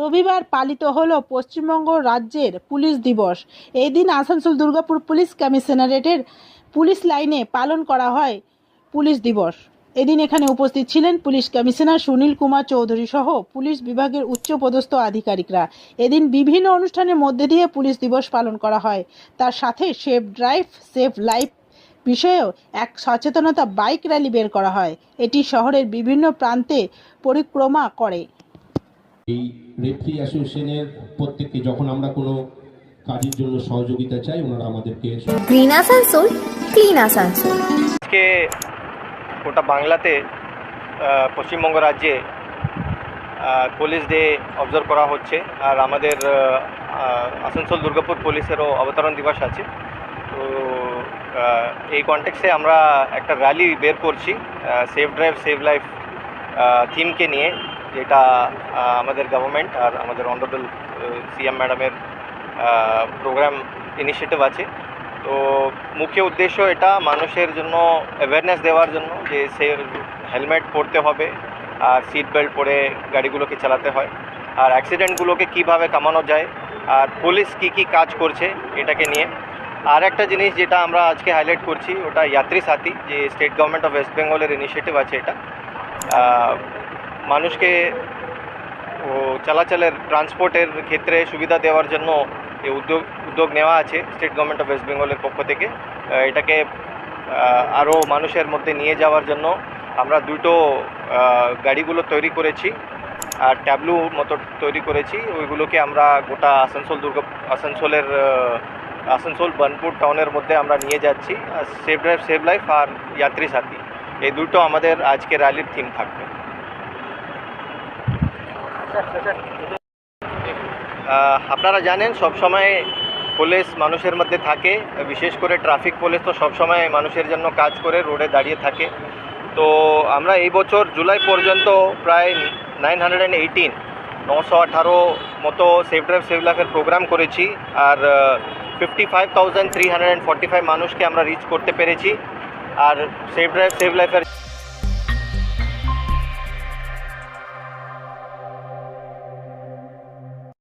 রবিবার পালিত হল পশ্চিমবঙ্গ রাজ্যের পুলিশ দিবস। এই দিন আসানসোল দুর্গাপুর পুলিশ কমিশনারেটের পুলিশ লাইনে পালন করা হয় পুলিশ দিবস। এদিন এখানে উপস্থিত ছিলেন পুলিশ কমিশনার সুনীল কুমার চৌধুরী সহ পুলিশ বিভাগের উচ্চপদস্থ আধিকারিকরা। এদিন বিভিন্ন অনুষ্ঠানের মধ্যে দিয়ে পুলিশ দিবস পালন করা হয়। তার সাথে সেফ ড্রাইভ, সেফ লাইফ বিষয়েও এক সচেতনতা বাইক র্যালি বের করা হয়। এটি শহরের বিভিন্ন প্রান্তে পরিক্রমা করে। এই রেফ্রি অ্যাসোসিয়েশনের প্রত্যেককে যখন আমরা কোনো কাজের জন্য সহযোগিতা চাই ওনারা আমাদেরকে গ্রিন আসানসোল ক্লিন আসানসোল আজকে গোটা বাংলাতে পশ্চিমবঙ্গ রাজ্যে পুলিশ ডে অবজার্ভ করা হচ্ছে। আর আমাদের আসানসোল দুর্গাপুর পুলিশেরও অবতরণ দিবস আছে। তো এই কন্টেক্সে আমরা একটা র্যালি বের করছি সেফ ড্রাইভ সেভ লাইফ থিমকে নিয়ে। যেটা আমাদের গভর্নমেন্ট আর আমাদের অনারেবল সিএম ম্যাডামের প্রোগ্রাম ইনিশিয়েটিভ আছে। তো মুখ্য উদ্দেশ্য এটা মানুষের জন্য অ্যাওয়ারনেস দেওয়ার জন্য যে সে হেলমেট পরতে হবে আর সিট বেল্ট পরে গাড়িগুলোকে চালাতে হয়। আর অ্যাক্সিডেন্টগুলোকে কীভাবে কমানো যায় আর পুলিশ কি কি কাজ করছে এটাকে নিয়ে। আর একটা জিনিস যেটা আমরা আজকে হাইলাইট করছি, ওটা যাত্রী সাথী, যে স্টেট গভর্নমেন্ট অফ ওয়েস্ট বেঙ্গলের ইনিশিয়েটিভ আছে এটা। মানুষকে ও চলাচলের ট্রান্সপোর্টের ক্ষেত্রে সুবিধা দেওয়ার জন্য এই উদ্যোগ উদ্যোগ নেওয়া আছে স্টেট গভর্নমেন্ট অফ ওয়েস্ট বেঙ্গলের পক্ষ থেকে। এটাকে আরও মানুষের মধ্যে নিয়ে যাওয়ার জন্য আমরা দুটো গাড়িগুলো তৈরি করেছি, আর ট্যাবলু মতো তৈরি করেছি। ওইগুলোকে আমরা গোটা আসানসোল দুর্গা, আসানসোলের আসানসোল, বার্নপুর টাউনের মধ্যে আমরা নিয়ে যাচ্ছি। সেভ ড্রাইভ সেভ লাইফ আর যাত্রী সাথী এই দুটো আমাদের আজকে র্যালির থিম থাকবে। আপনারা জানেন, সব সময় পুলিশ মানুষের মধ্যে থাকে। বিশেষ করে ট্রাফিক পুলিশ তো সব সময় মানুষের জন্য কাজ করে, রোডে দাঁড়িয়ে থাকে। তো আমরা এই বছর জুলাই পর্যন্ত প্রায় নাইন হান্ড্রেড অ্যান্ড এইটিন নশো আঠারো মতো সেফ ড্রাইভ সেভ লাইফের প্রোগ্রাম করেছি। আর fifty five thousand three hundred and forty five মানুষকে আমরা রিচ করতে পেরেছি। আর সেফ ড্রাইভ সেভ লাইফের